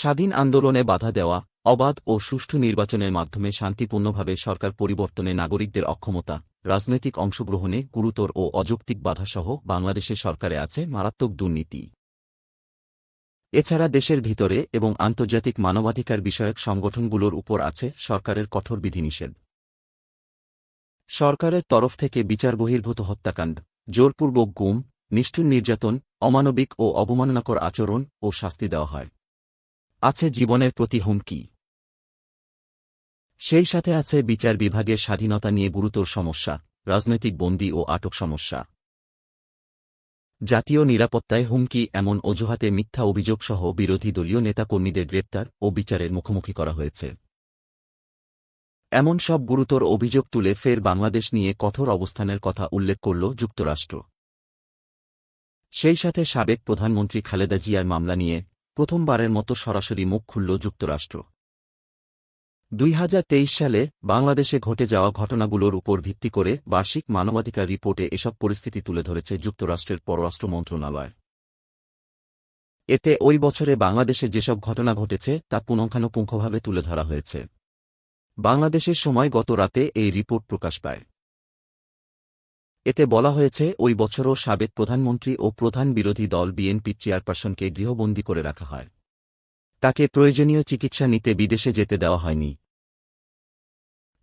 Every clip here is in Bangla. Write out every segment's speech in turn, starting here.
স্বাধীন আন্দোলনে বাধা দেওয়া, অবাধ ও সুষ্ঠু নির্বাচনের মাধ্যমে শান্তিপূর্ণভাবে সরকার পরিবর্তনে নাগরিকদের অক্ষমতা, রাজনৈতিক অংশগ্রহণে গুরুতর ও অযৌক্তিক বাধাসহ বাংলাদেশে সরকারে আছে মারাত্মক দুর্নীতি। এছাড়া দেশের ভিতরে এবং আন্তর্জাতিক মানবাধিকার বিষয়ক সংগঠনগুলোর উপর আছে সরকারের কঠোর বিধিনিষেধ। সরকারের তরফ থেকে বিচার বহির্ভূত হত্যাকাণ্ড, জোরপূর্বক গুম, নিষ্ঠুর নির্যাতন, অমানবিক ও অবমাননাকর আচরণ ও শাস্তি দেওয়া হয়। আছে জীবনের প্রতি হুমকি। সেই সাথে আছে বিচার বিভাগের স্বাধীনতা নিয়ে গুরুতর সমস্যা, রাজনৈতিক বন্দী ও আটক সমস্যা। জাতীয় নিরাপত্তায় হুমকি এমন অজুহাতে মিথ্যা অভিযোগসহ বিরোধী দলীয় নেতাকর্মীদের গ্রেপ্তার ও বিচারের মুখোমুখি করা হয়েছে। এমন সব গুরুতর অভিযোগ তুলে ফের বাংলাদেশ নিয়ে কঠোর অবস্থানের কথা উল্লেখ করল যুক্তরাষ্ট্র। সেই সাথে সাবেক প্রধানমন্ত্রী খালেদা জিয়ার মামলা নিয়ে প্রথমবারের মতো সরাসরি মুখ খুলল যুক্তরাষ্ট্র। দুই হাজার তেইশ সালে বাংলাদেশে ঘটে যাওয়া ঘটনাগুলোর উপর ভিত্তি করে বার্ষিক মানবাধিকার রিপোর্টে এসব পরিস্থিতি তুলে ধরেছে যুক্তরাষ্ট্রের পররাষ্ট্র মন্ত্রণালয়। এতে ওই বছরে বাংলাদেশে যেসব ঘটনা ঘটেছে, তা পুঙ্খানুপুঙ্খভাবে তুলে ধরা হয়েছে। বাংলাদেশের সময় গত রাতে এই রিপোর্ট প্রকাশ পায়। এতে বলা হয়েছে, ওই বছরও সাবেক প্রধানমন্ত্রী ও প্রধান বিরোধী দল বিএনপির চেয়ারপারসনকে গৃহবন্দী করে রাখা হয়। তাকে প্রয়োজনীয় চিকিৎসা নিতে বিদেশে যেতে দেওয়া হয়নি।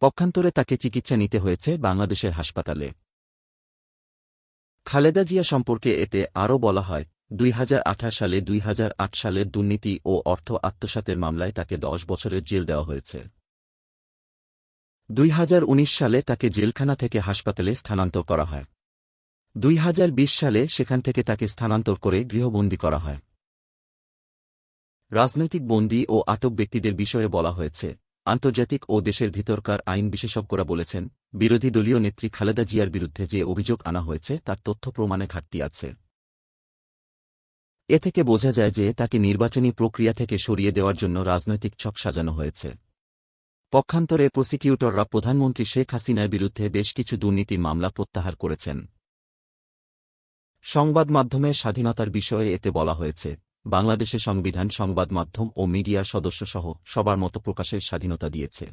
পক্ষান্তরে তাকে চিকিৎসা নিতে হয়েছে বাংলাদেশের হাসপাতালে। খালেদা জিয়া সম্পর্কে এতে আরও বলা হয়, দুই হাজার আঠাশ সালে দুই হাজার আট সালের দুর্নীতি ও অর্থ আত্মসাতের মামলায় তাকে দশ বছরের জেল দেওয়া হয়েছে। দুই হাজার উনিশ সালে তাকে জেলখানা থেকে হাসপাতালে স্থানান্তর করা হয়। দুই হাজার বিশ সালে সেখান থেকে তাকে স্থানান্তর করে গৃহবন্দী করা হয়। রাজনৈতিক বন্দী ও আটক ব্যক্তিদের বিষয়ে বলা হয়েছে, আন্তর্জাতিক ও দেশের ভিতরকার আইন বিশেষজ্ঞরা বলেছেন, বিরোধী দলীয় নেত্রী খালেদা জিয়ার বিরুদ্ধে যে অভিযোগ আনা হয়েছে তার তথ্য প্রমাণে ঘাটতি আছে। এ থেকে বোঝা যায় যে তাকে নির্বাচনী প্রক্রিয়া থেকে সরিয়ে দেওয়ার জন্য রাজনৈতিক ছক সাজানো হয়েছে। পক্ষান্তরে প্রসিকিউটররা প্রধানমন্ত্রী শেখ হাসিনার বিরুদ্ধে বেশ কিছু দুর্নীতি মামলা প্রত্যাহার করেছেন। সংবাদ মাধ্যমে স্বাধীনতার বিষয়ে এতে বলা হয়েছে, বাংলাদেশে সংবিধান, সংবাদ মাধ্যম ও মিডিয়ার সদস্যসহ সবার মতো প্রকাশের স্বাধীনতা দিয়েছে।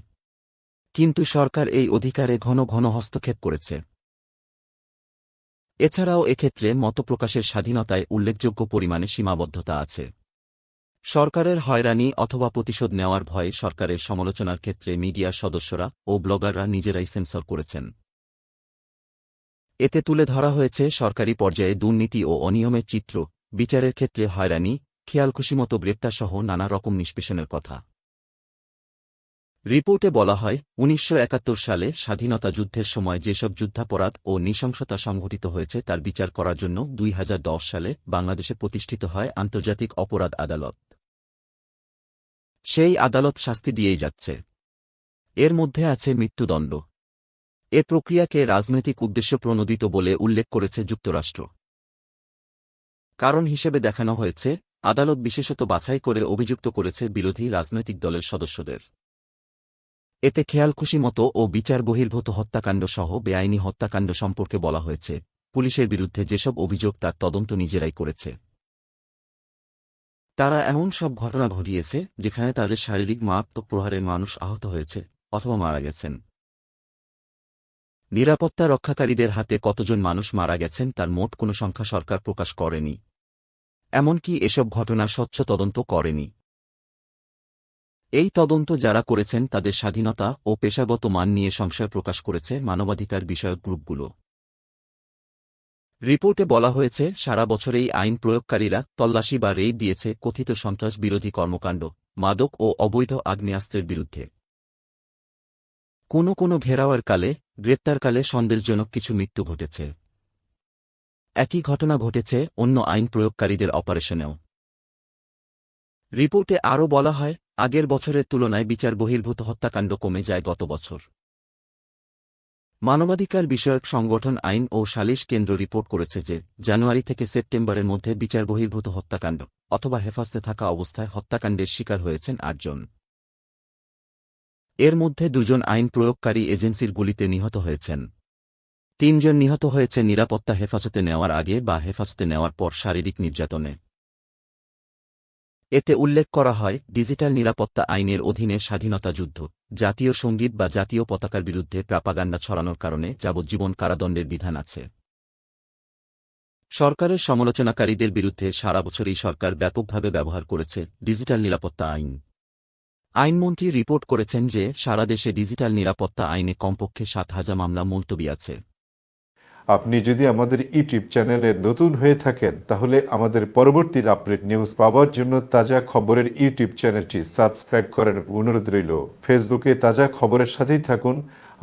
কিন্তু সরকার এই অধিকারে ঘন ঘন হস্তক্ষেপ করেছে। এছাড়াও এক্ষেত্রে মতপ্রকাশের স্বাধীনতায় উল্লেখযোগ্য পরিমাণে সীমাবদ্ধতা আছে। সরকারের হয়রানি অথবা প্রতিশোধ নেওয়ার ভয়ে সরকারের সমালোচনার ক্ষেত্রে মিডিয়ার সদস্যরা ও ব্লগাররা নিজেরাই সেন্সর করেছেন। এতে তুলে ধরা হয়েছে সরকারি পর্যায়ে দুর্নীতি ও অনিয়মের চিত্র, বিচারের ক্ষেত্রে হয়রানি, খেয়ালখুশিমতো গ্রেপ্তারসহ নানা রকম নিষ্পেষণের কথা। রিপোর্টে বলা হয়, উনিশশো একাত্তর সালে স্বাধীনতা যুদ্ধের সময় যেসব যুদ্ধাপরাধ ও নৃশংসতা সংঘটিত হয়েছে তার বিচার করার জন্য দুই হাজার দশ সালে বাংলাদেশে প্রতিষ্ঠিত হয় আন্তর্জাতিক অপরাধ আদালত। সেই আদালত শাস্তি দিয়েই যাচ্ছে। এর মধ্যে আছে মৃত্যুদণ্ড। এ প্রক্রিয়াকে রাজনৈতিক উদ্দেশ্য প্রণোদিত বলে উল্লেখ করেছে যুক্তরাষ্ট্র। কারণ হিসেবে দেখানো হয়েছে, আদালত বিশেষত বাছাই করে অভিযুক্ত করেছে বিরোধী রাজনৈতিক দলের সদস্যদের। এতে খেয়ালখুশি মতো ও বিচার বহির্ভূত হত্যাকাণ্ড সহ বেআইনি হত্যাকাণ্ড সম্পর্কে বলা হয়েছে, পুলিশের বিরুদ্ধে যেসব অভিযোগ তার তদন্ত নিজেরাই করেছে। তারা এমন সব ঘটনা ঘটিয়েছে, যেখানে তাদের শারীরিক মারাত্মক প্রহারে মানুষ আহত হয়েছে অথবা মারা গেছেন। নিরাপত্তা রক্ষাকারীদের হাতে কতজন মানুষ মারা গেছেন তার মোট কোনো সংখ্যা সরকার প্রকাশ করেনি। এমনকি এসব ঘটনা স্বচ্ছ তদন্ত করেনি। এই তদন্ত যারা করেছেন তাদের স্বাধীনতা ও পেশাগত মান নিয়ে সংশয় প্রকাশ করেছে মানবাধিকার বিষয়ক গ্রুপগুলো। রিপোর্টে বলা হয়েছে, সারা বছরেই আইন প্রয়োগকারীরা তল্লাশি বা রেই দিয়েছে কথিত সন্ত্রাস বিরোধী কর্মকাণ্ড, মাদক ও অবৈধ আগ্নেয়াস্ত্রের বিরুদ্ধে। কোনো কোনো ঘেরাওয়ার কালে, গ্রেপ্তারকালে সন্দেহজনক কিছু মৃত্যু ঘটেছে। একই ঘটনা ঘটেছে অন্য আইন প্রয়োগকারীদের অপারেশনেও। রিপোর্টে আরও বলা হয়, আগের বছরের তুলনায় বিচার বহির্ভূত হত্যাকাণ্ড কমে যায় গত বছর। মানবাধিকার বিষয়ক সংগঠন আইন ও সালিশ কেন্দ্র রিপোর্ট করেছে যে জানুয়ারি থেকে সেপ্টেম্বরের মধ্যে বিচার বহির্ভূত হত্যাকাণ্ড অথবা হেফাজতে থাকা অবস্থায় হত্যাকাণ্ডের শিকার হয়েছেন আটজন। এর মধ্যে দুজন আইন প্রয়োগকারী এজেন্সির গুলিতে নিহত হয়েছেন। তিনজন নিহত হয়েছে নিরাপত্তা হেফাজতে নেওয়ার আগে বা হেফাজতে নেওয়ার পর শারীরিক নির্যাতনে। এতে উল্লেখ করা হয়, ডিজিটাল নিরাপত্তা আইনের অধীনে স্বাধীনতা যুদ্ধ, জাতীয় সংগীত বা জাতীয় পতাকার বিরুদ্ধে প্রাপাগান্ডা ছড়ানোর কারণে যাবজ্জীবন কারাদণ্ডের বিধান আছে। সরকারের সমালোচনাকারীদের বিরুদ্ধে সারা বছরই সরকার ব্যাপকভাবে ব্যবহার করেছে ডিজিটাল নিরাপত্তা আইন। আইনমন্ত্রী রিপোর্ট করেছেন যে, সারা দেশে ডিজিটাল নিরাপত্তা আইনে কমপক্ষে সাত হাজার মামলা মুলতবি আছে। আপনি যদি আমাদের ইউটিউব চ্যানেলে নতুন হয়ে থাকেন, তাহলে আমাদের পরবর্তী আপডেট নিউজ পাওয়ার জন্য তাজা খবরের ইউটিউব চ্যানেলটি সাবস্ক্রাইব করার অনুরোধ রইল। ফেসবুকে তাজা খবরের সাথেই থাকুন।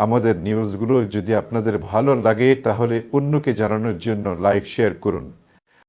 আমাদের নিউজগুলো যদি আপনাদের ভালো লাগে, তাহলে অন্যকে জানানোর জন্য লাইক, শেয়ার করুন।